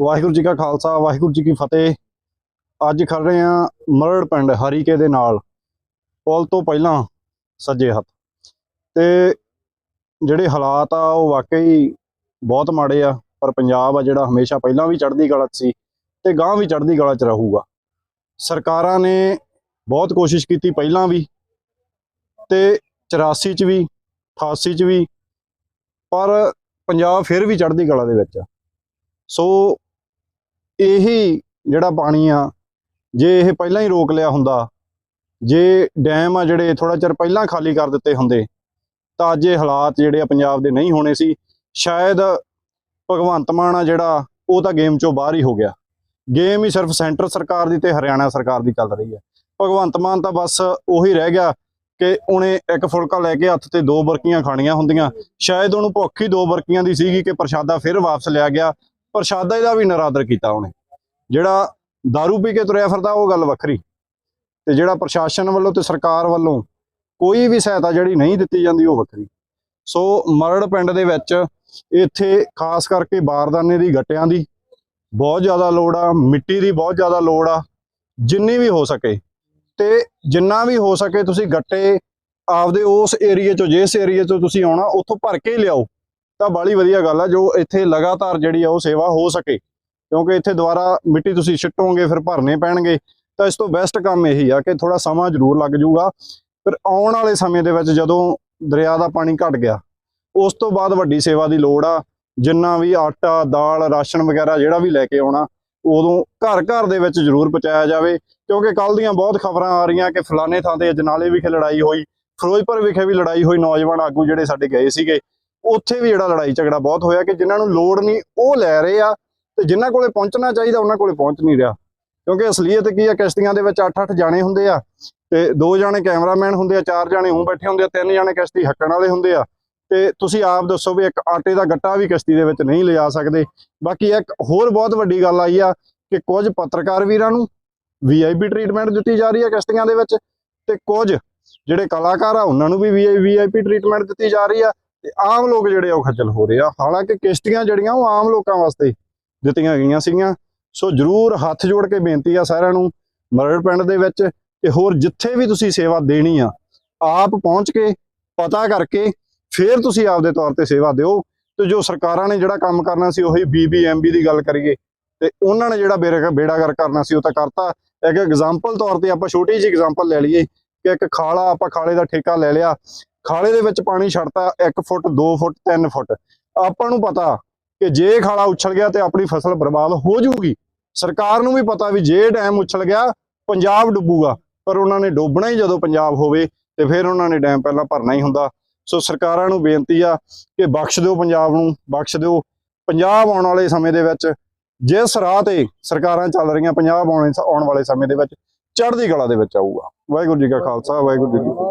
ਵਾਹਿਗੁਰੂ ਜੀ ਕਾ ਖਾਲਸਾ, ਵਾਹਿਗੁਰੂ ਜੀ ਕੀ ਫਤਿਹ। ਅੱਜ ਖੜ ਰਹੇ ਆ ਮਰੜ ਪਿੰਡ ਹਰੀਕੇ ਦੇ ਨਾਲ। ਪੁਲ ਤੋਂ ਪਹਿਲਾਂ ਸੱਜੇ ਹੱਥ। ਤੇ ਜਿਹੜੇ ਹਾਲਾਤ ਆ, ਉਹ ਵਾਕਈ ਬਹੁਤ ਮਾੜੇ ਆ, ਪਰ ਪੰਜਾਬ ਆ ਜਿਹੜਾ ਹਮੇਸ਼ਾ ਪਹਿਲਾਂ ਵੀ ਚੜ੍ਹਦੀ ਕਲਾ 'ਚ ਸੀ ਤੇ ਗਾਂ ਵੀ ਚੜ੍ਹਦੀ ਕਲਾ 'ਚ ਰਹੂਗਾ। ਸਰਕਾਰਾਂ ਨੇ ਬਹੁਤ ਕੋਸ਼ਿਸ਼ ਕੀਤੀ ਪਹਿਲਾਂ ਵੀ ਤੇ 84 'ਚ ਵੀ 88 'ਚ ਵੀ, ਪਰ ਪੰਜਾਬ ਫਿਰ ਵੀ ਚੜ੍ਹਦੀ ਕਲਾ ਦੇ ਵਿੱਚ ਆ। ਸੋ ਇਹੀ ਜਿਹੜਾ ਪਾਣੀ ਆ, ਜੇ ਇਹ ਪਹਿਲਾਂ ਹੀ ਰੋਕ ਲਿਆ ਹੁੰਦਾ, ਜੇ ਡੈਮ ਆ ਜਿਹੜੇ ਥੋੜਾ ਚਿਰ ਪਹਿਲਾਂ ਖਾਲੀ ਕਰ ਦਿੱਤੇ ਹੁੰਦੇ, ਤਾਂ ਅੱਜ ਇਹ ਹਾਲਾਤ ਜਿਹੜੇ ਆ ਪੰਜਾਬ ਦੇ ਨਹੀਂ ਹੋਣੇ ਸੀ। ਸ਼ਾਇਦ ਭਗਵੰਤ ਮਾਨ ਆ ਜਿਹੜਾ, ਉਹ ਤਾਂ ਗੇਮ ਚੋਂ ਬਾਹਰ ਹੀ ਹੋ ਗਿਆ। ਗੇਮ ਹੀ ਸਿਰਫ ਸੈਂਟਰ ਸਰਕਾਰ ਦੀ ਤੇ ਹਰਿਆਣਾ ਸਰਕਾਰ ਦੀ ਚੱਲ ਰਹੀ ਹੈ। ਭਗਵੰਤ ਮਾਨ ਤਾਂ ਬਸ ਉਹੀ ਰਹਿ ਗਿਆ ਕਿ ਉਹਨੇ ਇੱਕ ਫੁਲਕਾ ਲੈ ਕੇ ਹੱਥ ਤੇ ਦੋ ਬਰਕੀਆਂ ਖਾਣੀਆਂ ਹੁੰਦੀਆਂ। ਸ਼ਾਇਦ ਉਹਨੂੰ ਭੁੱਖ ਹੀ ਦੋ ਬਰਕੀਆਂ ਦੀ ਸੀਗੀ ਕਿ ਪ੍ਰਸ਼ਾਦਾ ਫਿਰ ਵਾਪਸ ਲਿਆ ਗਿਆ। ਪ੍ਰਸ਼ਾਦਾ ਦਾ ਵੀ ਨਰਾਦਰ ਕੀਤਾ ਉਹਨੇ। ਜਿਹੜਾ दारू ਪੀ ਕੇ ਤੁਰਿਆ ਫਿਰਦਾ, ਉਹ ਗੱਲ ਵੱਖਰੀ। ਤੇ ਜਿਹੜਾ ਪ੍ਰਸ਼ਾਸਨ ਵੱਲੋਂ ਤੇ ਸਰਕਾਰ ਵੱਲੋਂ ਕੋਈ ਵੀ ਸਹਾਇਤਾ ਜਿਹੜੀ ਨਹੀਂ ਦਿੱਤੀ ਜਾਂਦੀ, ਉਹ ਵੱਖਰੀ। ਸੋ ਮਰੜ ਪਿੰਡ ਦੇ ਵਿੱਚ ਇੱਥੇ ਖਾਸ ਕਰਕੇ ਬਾਰਦਾਨੇ ਦੀ ਗੱਟਿਆਂ ਦੀ ਬਹੁਤ ਜ਼ਿਆਦਾ ਲੋੜ ਆ, ਮਿੱਟੀ ਦੀ ਬਹੁਤ ਜ਼ਿਆਦਾ ਲੋੜ ਆ, ਜਿੰਨੀ ਵੀ ਹੋ ਸਕੇ। ਤੇ ਜਿੰਨਾ ਵੀ ਹੋ ਸਕੇ, ਤੁਸੀਂ ਗੱਟੇ ਆਪਦੇ ਉਸ ਏਰੀਏ ਚੋਂ, ਜਿਸ ਏਰੀਏ ਚੋਂ ਤੁਸੀਂ ਆਉਣਾ, ਉੱਥੋਂ ਭਰ ਕੇ ਲਿਆਓ। ਤਾਂ ਬਾਲੀ ਵਧੀਆ ਗੱਲ ਆ, ਜੋ ਇੱਥੇ ਲਗਾਤਾਰ ਜਿਹੜੀ ਆ ਉਹ ਸੇਵਾ ਹੋ ਸਕੇ। ਕਿਉਂਕਿ ਇੱਥੇ ਦੁਬਾਰਾ ਮਿੱਟੀ ਤੁਸੀਂ ਛਿੱਟੋਗੇ ਫਿਰ ਭਰਨੇ ਪੈਣਗੇ। ਤਾਂ ਇਸ ਤੋਂ ਬੈਸਟ ਕੰਮ ਇਹੀ ਆ ਕਿ ਥੋੜਾ ਸਮਾਂ ਜ਼ਰੂਰ ਲੱਗ ਜਾਊਗਾ। ਫਿਰ ਆਉਣ ਵਾਲੇ ਸਮੇਂ ਦੇ ਵਿੱਚ ਜਦੋਂ ਦਰਿਆ ਦਾ ਪਾਣੀ ਘਟ ਗਿਆ, ਉਸ ਤੋਂ ਬਾਅਦ ਵੱਡੀ ਸੇਵਾ ਦੀ ਲੋੜ ਆ। ਜਿੰਨਾ ਵੀ ਆਟਾ, ਦਾਲ, ਰਾਸ਼ਨ ਵਗੈਰਾ ਜਿਹੜਾ ਵੀ ਲੈ ਕੇ ਆਉਣਾ, ਉਦੋਂ ਘਰ ਘਰ ਦੇ ਵਿੱਚ ਜ਼ਰੂਰ ਪਹੁੰਚਾਇਆ ਜਾਵੇ। ਕਿਉਂਕਿ ਕੱਲ ਦੀਆਂ ਬਹੁਤ ਖਬਰਾਂ ਆ ਰਹੀਆਂ ਕਿ ਫਲਾਣੇ ਥਾਂ ਤੇ ਅਜਨਾਲੇ ਵਿਖੇ ਲੜਾਈ ਹੋਈ, ਫਿਰੋਜ਼ਪੁਰ ਵਿਖੇ ਵੀ ਲੜਾਈ ਹੋਈ, ਨੌਜਵਾਨ ਆਗੂ ਜਿਹੜੇ ਸਾਡੇ ਗਏ ਸੀਗੇ। ਉੱਥੇ ਵੀ ਜਿਹੜਾ ਲੜਾਈ ਝਗੜਾ ਬਹੁਤ ਹੋਇਆ ਕਿ ਜਿਨ੍ਹਾਂ ਨੂੰ ਲੋੜ ਨਹੀਂ, ਉਹ ਲੈ ਰਹੇ ਆ ਤੇ ਜਿਨ੍ਹਾਂ ਕੋਲੇ ਪਹੁੰਚਣਾ ਚਾਹੀਦਾ, ਉਹਨਾਂ ਕੋਲੇ ਪਹੁੰਚ ਨਹੀਂ ਰਿਹਾ। ਕਿਉਂਕਿ ਅਸਲੀਅਤ ਕੀ ਆ, ਕਿਸ਼ਤੀਆਂ ਦੇ ਵਿੱਚ 8-8 ਜਾਣੇ ਹੁੰਦੇ ਆ ਤੇ ਦੋ ਜਾਣੇ ਕੈਮਰਾਮੈਨ ਹੁੰਦੇ ਆ, ਚਾਰ ਜਾਣੇ ਹੂੰ ਬੈਠੇ ਹੁੰਦੇ ਆ, ਤਿੰਨ ਜਾਣੇ ਕਿਸ਼ਤੀ ਹੱਕਣ ਵਾਲੇ ਹੁੰਦੇ ਆ। ਤੇ ਤੁਸੀਂ ਆਪ ਦੱਸੋ ਵੀ ਇੱਕ ਆਟੇ ਦਾ ਗੱਟਾ ਵੀ ਕਿਸ਼ਤੀ ਦੇ ਵਿੱਚ ਨਹੀਂ ਲਿਜਾ ਸਕਦੇ। ਬਾਕੀ ਇੱਕ ਹੋਰ ਬਹੁਤ ਵੱਡੀ ਗੱਲ ਆਈ ਆ ਕਿ ਕੁਝ ਪੱਤਰਕਾਰ ਵੀਰਾਂ ਨੂੰ ਵੀਆਈਪੀ ਟ੍ਰੀਟਮੈਂਟ ਦਿੱਤੀ ਜਾ ਰਹੀ ਹੈ ਕਿਸ਼ਤੀਆਂ ਦੇ ਵਿੱਚ ਤੇ ਕੁਝ ਜਿਹੜੇ ਕਲਾਕਾਰ ਆ, ਉਹਨਾਂ ਨੂੰ ਵੀ ਵੀਆਈਪੀ ਟ੍ਰੀਟਮੈਂਟ ਦਿੱਤੀ ਜਾ ਰਹੀ ਆ। ਤੇ ਆਮ ਲੋਕ ਜਿਹੜੇ ਆ ਉਹ ਖੱਜਲ ਹੋ ਰਹੇ ਆ। ਹਾਲਾਂਕਿ ਕਿਸ਼ਤੀਆਂ ਜਿਹੜੀਆਂ ਉਹ ਆਮ ਲੋਕਾਂ ਵਾਸਤੇ ਦਿੱਤੀਆਂ ਗਈਆਂ ਸੀਗੀਆਂ। ਸੋ ਜਰੂਰ ਹੱਥ ਜੋੜ ਕੇ ਬੇਨਤੀ ਆ ਸਾਰਿਆਂ ਨੂੰ ਮਰੜ ਪਿੰਡ ਦੇ ਵਿੱਚ ਤੇ ਹੋਰ ਜਿੱਥੇ ਵੀ ਤੁਸੀਂ ਸੇਵਾ ਦੇਣੀ ਆ, ਆਪ ਪਹੁੰਚ ਕੇ ਪਤਾ ਕਰਕੇ ਫਿਰ ਤੁਸੀਂ ਆਪਦੇ ਤੌਰ ਤੇ ਸੇਵਾ ਦਿਓ। ਤੇ ਜੋ ਸਰਕਾਰਾਂ ਨੇ ਜਿਹੜਾ ਕੰਮ ਕਰਨਾ ਸੀ ਉਹੀ ਬੀਬੀਐਮਬੀ ਦੀ ਗੱਲ ਕਰੀਏ, ਤੇ ਉਹਨਾਂ ਨੇ ਜਿਹੜਾ ਬੇੜਾ ਬੇੜਾਗਰ ਕਰਨਾ ਸੀ ਉਹ ਤਾਂ ਕਰਤਾ। ਇੱਕ ਐਗਜ਼ਾਮਪਲ ਤੌਰ ਤੇ ਆਪਾਂ ਛੋਟੀ ਜਿਹੀ ਐਗਜ਼ਾਮਪਲ ਲੈ ਲਈਏ ਕਿ ਇੱਕ ਖਾਲਾ ਆਪਾਂ ਖਾਲੇ ਦਾ ਠੇਕਾ ਲੈ ਲਿਆ। ਖਾਲੇ ਦੇ ਵਿੱਚ ਪਾਣੀ ਛੱਡਤਾ 1 ਫੁੱਟ 2 ਫੁੱਟ 3 ਫੁੱਟ। ਆਪਾਂ ਨੂੰ ਪਤਾ ਕਿ ਜੇ ਖਾਲਾ ਉਛਲ ਗਿਆ ਤੇ ਆਪਣੀ ਫਸਲ ਬਰਬਾਦ ਹੋ ਜਾਊਗੀ। ਸਰਕਾਰ ਨੂੰ ਵੀ ਪਤਾ ਵੀ ਜੇ ਡੈਮ ਉਛਲ ਗਿਆ, ਪੰਜਾਬ ਡੁੱਬੂਗਾ। ਪਰ ਉਹਨਾਂ ਨੇ ਡੋਬਣਾ ਹੀ ਜਦੋਂ ਪੰਜਾਬ ਹੋਵੇ ਤੇ ਫਿਰ ਉਹਨਾਂ ਨੇ ਡੈਮ ਪਹਿਲਾਂ ਭਰਨਾ ਹੀ ਹੁੰਦਾ। ਸੋ ਸਰਕਾਰਾਂ ਨੂੰ ਬੇਨਤੀ ਆ ਕਿ ਬਖਸ਼ ਦਿਓ ਪੰਜਾਬ ਨੂੰ, ਬਖਸ਼ ਦਿਓ। ਪੰਜਾਬ ਆਉਣ ਵਾਲੇ ਸਮੇਂ ਦੇ ਵਿੱਚ, ਜਿਸ ਰਾਹ ਤੇ ਸਰਕਾਰਾਂ ਚੱਲ ਰਹੀਆਂ, ਪੰਜਾਬ ਆਉਣ ਆਉਣ ਵਾਲੇ ਸਮੇਂ ਦੇ ਵਿੱਚ, ਚੜ੍ਹਦੀ ਕਲਾ ਦੇ ਵਿੱਚ ਆਊਗਾ। ਵਾਹਿਗੁਰੂ ਜੀ ਕਾ ਖਾਲਸਾ, ਵਾਹਿਗੁਰੂ ਜੀ ਕੀ